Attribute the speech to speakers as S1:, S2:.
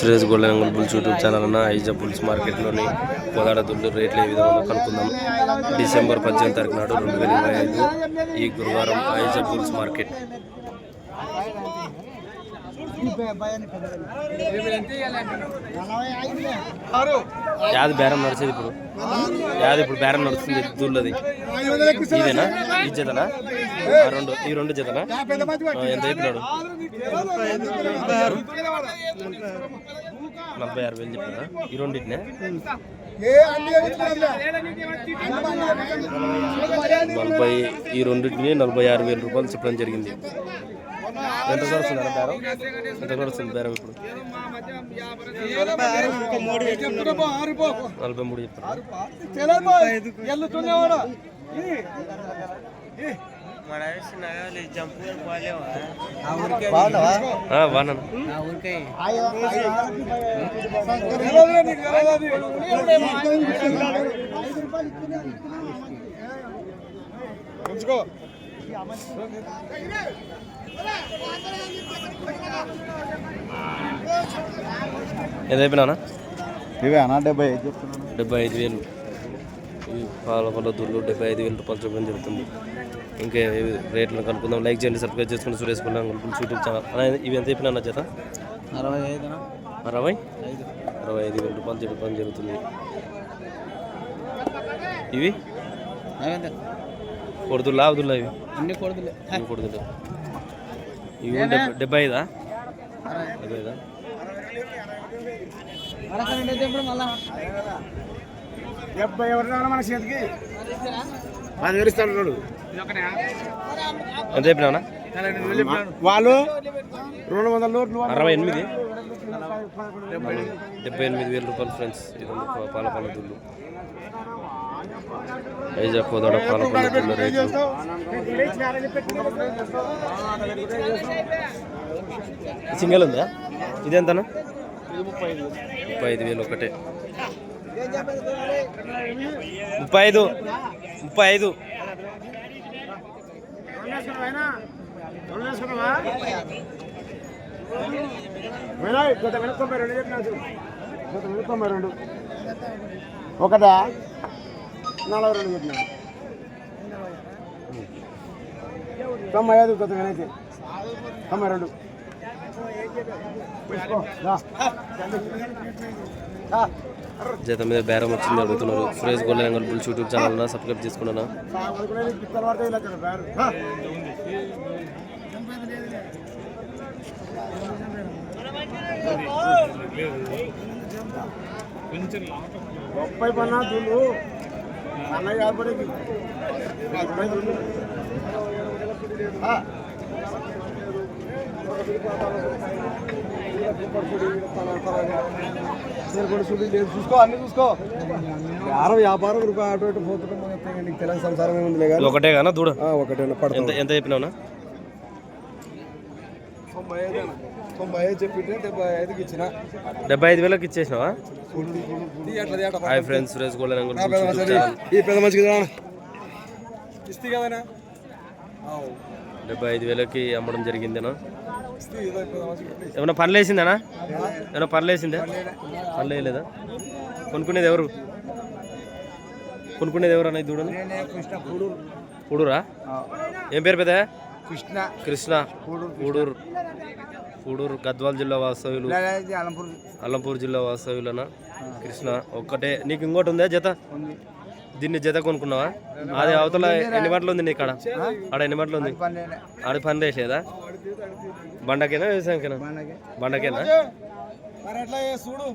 S1: Suresh golden bulls YouTube channel అన్న ఐజా bulls మార్కెట్లోని పొగాడ దుడ్లు రేట్లు ఏ విధంగా కనుక్కుందాం. డిసెంబర్ పద్దెనిమిది తారీఖు నాడు రెండు వేల ఇరవై ఐదు ఈ గురువారం ఐజా బుల్స్ మార్కెట్. యాది బేరం నడిచేది ఇప్పుడు. యాది ఇప్పుడు బేరం నడుస్తుంది దూళ్ళది ఇదేనా? ఈ జతనా? రెండు ఈ రెండు జతనా? ఎంత చెప్పినాడు? నలభై ఆరు వేలు చెప్పినా ఈ రెండింటినే? నలభై ఈ రెండింటిని నలభై ఆరు వేల రూపాయలు చెప్పడం జరిగింది. ఎంత అన్న బేరం ఎంత నడుస్తుంది బేరం ఇప్పుడు? నలభై మూడు చెప్తారు అయిపోయినా
S2: ఇవే అన్న డెబ్బై ఐదు చెప్తున్నాను.
S1: డెబ్బై ఐదు వేలు. ఈ పాల పళ్ళ దూళ్ళు డెబ్బై ఐదు వేలు రూపాయలు చూపడం జరుగుతుంది ఇంకా రేట్లను కనుక్కుందాం. లైక్ చేయండి సబ్స్క్రైబ్ చేసుకుని సురేష్ కున్నాం యూట్యూబ్ ఛానల్. ఇవి ఎంత అయిపోయినా అన్న చేత?
S2: అరవై ఐదు
S1: అరవై? అరవై ఐదు వేల రూపాయలు చెప్పడం జరుగుతుంది ఇవి? కొడుతుల్లా అవుతుల్లా ఇవి?
S2: అన్ని కొడుతులే.
S1: ఇవి ఇవి డెబ్బై ఐదా? డెబ్బై ఐదా?
S2: డెబ్బై ఎవరు మన చేతికి? పది వేలు ఇస్తాడు
S1: ఎంత చెప్పినా
S2: వాళ్ళు రెండు వందల నోట్లు
S1: అరవై ఎనిమిది? డెబ్బై ఎనిమిది వేల రూపాయలు ఫ్రెండ్స్. ఇది పాల కోదాడ సింగల్ ఉందా? ఇది ఎంతనా? ముప్పై ఐదు వేలు ఒకటే. ముప్పై ఐదు. ముప్పై ఐదు.
S2: ఒకటా నలభై రెండు చెప్పినాడు తొంభై ఐదు కొత్త అయితే తొంభై రెండు.
S1: జత మీద బేరం వచ్చింది అడుగుతున్నారు Suresh golden bulls YouTube channel subscribe.
S2: రా. ముప్పై పన్నా చూసుకో అన్ని చూసుకో. వ్యాపారం వ్యాపారం రూపాయి అటు ఇటు పోతుంటే మనకి నీకు తెలియని సంసారం ఏముందిలే కానీ.
S1: ఒకటే గానా దూడ
S2: ఒకటే
S1: ఎంత
S2: పడతాం
S1: ఎంత చెప్పినావునా?
S2: తొంభై ఐదు డెబ్బై ఐదుకి ఇచ్చిన.
S1: డెబ్బై ఐదు వేలకు ఇచ్చేసినావా. Hi friends Suresh golden.
S2: ఈ పెద్ద ఇస్తే కదనా?
S1: డెబ్బై ఐదు వేలకి అమ్మడం జరిగిందేనా. ఏమైనా పనులు వేసిందేనా? ఏమైనా పనులు వేసిందే? పనులు వేయలేదా? కొనుక్కునేది ఎవరు? కొనుక్కునేది ఎవరు
S2: కృష్ణ పూడూరు
S1: పూడూరా ఏం పేరు పెద్ద
S2: కృష్ణ
S1: కృష్ణ పూడూరు పూడూరు గద్వాల జిల్లా వాస్తవ్యులు.
S2: అలంపూర్.
S1: అల్లంపూర్ జిల్లా వాస్తవ్యులనా? కృష్ణ ఒక్కటే. నీకు ఇంకోటి ఉందా జత?
S2: ఉంది.
S1: దీన్ని జత కొనుక్కున్నావా? అది అవతల ఎన్ని గంటలు ఉంది నీ కాడ ఆడ ఎన్ని గంటలు ఉంది? ఆడ పని వేసేదా? బండకేనా వ్యవసాయంకేనా? బండకేనా?
S2: చూడు.